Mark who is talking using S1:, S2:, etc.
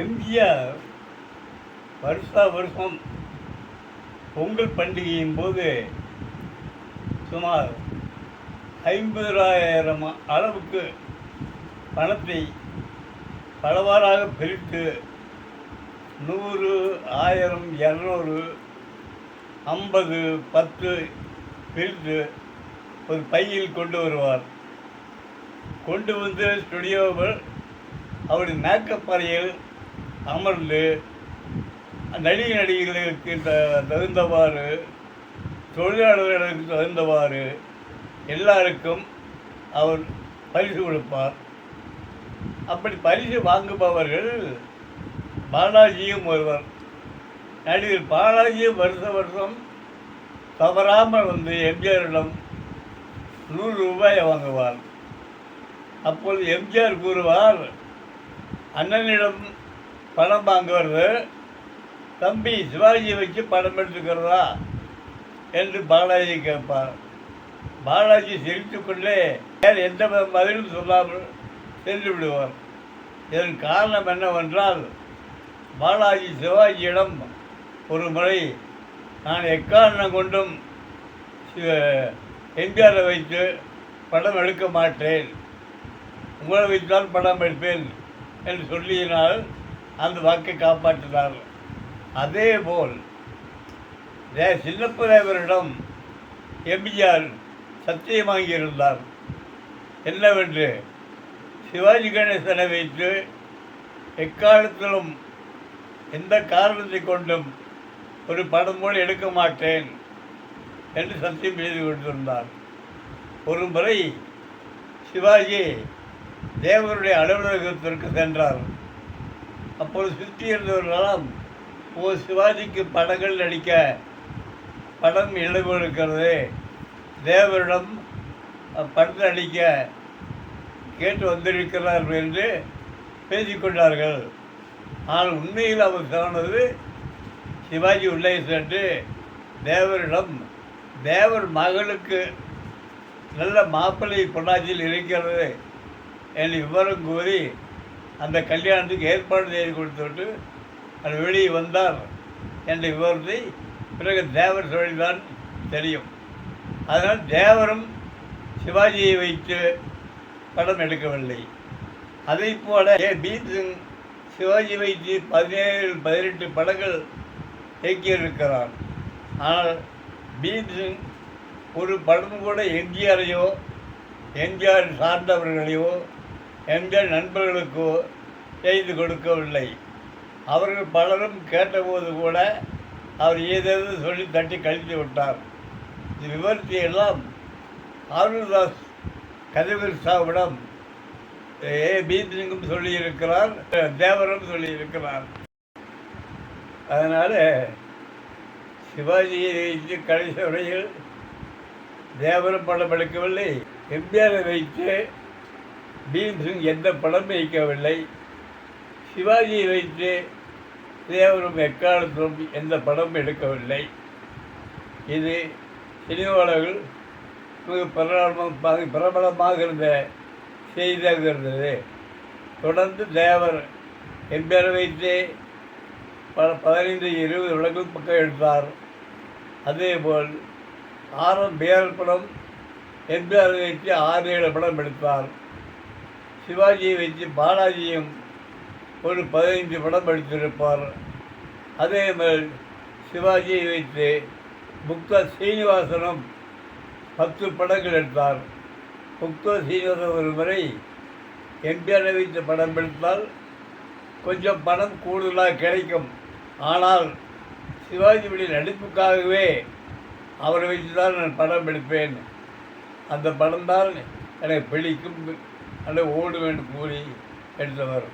S1: எம்ஜிஆர் வருஷா வருஷம் பொங்கல் பண்டிகையின் போது சுமார் ஐம்பதாயிரம் அளவுக்கு பணத்தை பலவாறாக பிரித்து நூறு ஆயிரம் இரநூறு ஐம்பது பத்து பிரித்து ஒரு பையில் கொண்டு வருவார். கொண்டு வந்து ஸ்டுடியோவில் அவருடைய மேக்கப் அறையில் அமர்ந்து நடிகை நடிகைகளுக்கு த- தகுந்தவாறு தொழிலாளர்களுக்கு தகுந்தவாறு எல்லாருக்கும் அவர் பரிசு கொடுப்பார். அப்படி பரிசு வாங்குபவர்கள் பாலாஜியும் ஒருவர். நடிகர் பாலாஜியும் வருஷ வருஷம் தவறாமல் வந்து எம்ஜிஆரிடம் நூறு ரூபாய் வாங்குவார். அப்போது எம்ஜிஆர் கூறுவார் அண்ணனிடம் பணம் வாங்குவது? தம்பி சிவாஜியை வச்சு படம் எடுத்துக்கிறதா? என்று பாலாஜி கேட்பார். பாலாஜி சிரித்துக்கொண்டே வேறு எந்த பதிலும் சொல்லாமல் சென்று விடுவார்? இதன் காரணம் என்னவென்றால் பாலாஜி சிவாஜியிடம் ஒரு முறை நான் எக்காரணம் கொண்டும் எம்ஜிஆரை வைத்து படம் எடுக்க மாட்டேன். உங்களை வைத்தால் படம் எடுப்பேன் என்று சொல்லியினால் அந்த வாக்கை காப்பாற்றினார் அதேபோல் தே சின்னப்பதேவரிடம் எம்ஜிஆர் சத்தியம் வாங்கியிருந்தார். என்னவென்று சிவாஜி கணேசனை வைத்து எக்காலத்திலும் எந்த காரணத்தை கொண்டும் ஒரு படம் கூட எடுக்க மாட்டேன் என்று சத்தியம் செய்து கொண்டிருந்தார் ஒரு முறை சிவாஜி தேவருடைய அலுவலகத்திற்கு சென்றார். அப்பொழுது சுற்றி இருந்தவர்களெல்லாம் ஓ சிவாஜிக்கு படங்கள் நடிக்க படம் இழவு இருக்கிறது தேவரிடம் படம் நடிக்க கேட்டு வந்திருக்கிறார் என்று பேசிக்கொண்டார்கள் ஆனால் உண்மையில் அவர் சொன்னது சிவாஜி உள்ளே சென்று தேவரிடம் தேவர் மகளுக்கு நல்ல மாப்பிள்ளை பொள்ளாச்சியில் இருக்கிறது என்று விவரம் கூறி அந்த கல்யாணத்துக்கு ஏற்பாடு செய்து கொடுத்துவிட்டு அது வெளியே வந்தார் என்ற விவரத்தை பிறகு தேவர் சொல்லிதான் தெரியும். அதனால் தேவரும் சிவாஜியை வைத்து படம் எடுக்கவில்லை. அதை போல ஏ. பீத் சிங் சிவாஜி வைத்து பதினேழு பதினெட்டு படங்கள் இயக்கியிருக்கிறார். ஆனால் பீத் சிங் ஒரு படம் கூட எம்ஜிஆரையோ எம்ஜிஆர் சார்ந்தவர்களையோ எங்கள் நண்பர்களுக்கோ செய்து கொடுக்கவில்லை. அவர்கள் பலரும் கேட்டபோது கூட அவர் ஏதேதோ சொல்லி தட்டி கழித்து விட்டார். இந்த விவரத்தை எல்லாம் ஆருதாஸ் கதிர்வர் சாவிடம் ஏ பீத்லிங்கும் சொல்லியிருக்கிறார் தேவரும் சொல்லியிருக்கிறார். அதனால் சிவாஜியை வைத்து கடைசி உரையில் தேவரும் படம் எடுக்கவில்லை எம்ஜிஆரை வைத்து பீம்சிங் எந்த படம் வைக்கவில்லை சிவாஜியை வைத்து தேவரும் எக்காலத்திலும் எந்த படம் எடுக்கவில்லை. இது சினிமாவில் மிக பிரபலமாக பிரபலமாக இருந்த செய்தியாக இருந்தது. தொடர்ந்து தேவர் எம்ஜிஆரை வைத்து பல பதினைந்து இருபது விளக்கு பக்கம் எடுத்தார். அதேபோல் ஆரம் பேரல் படம் எம்ஜிஆரை வைத்து ஆறு ஏழு படம் எடுத்தார். சிவாஜியை வைத்து பாலாஜியும் ஒரு பதினைஞ்சு படம் எடுத்திருப்பார் அதே மாதிரி சிவாஜியை வைத்து முக்தா சீனிவாசனும் பத்து படங்கள் எடுத்தார். முக்தா சீனிவாசன் ஒரு முறை எம்ஜிஆரை வைத்து படம் எடுத்தால் கொஞ்சம் பணம் கூடுதலாக கிடைக்கும். ஆனால் சிவாஜியுடைய நடிப்புக்காகவே அவரை வைத்து தான் நான் படம் எடுப்பேன். அந்த படம் தான் எனக்கு பிடிக்கும். அல்லது ஓடும் என்று கூறி எடுத்தவர்.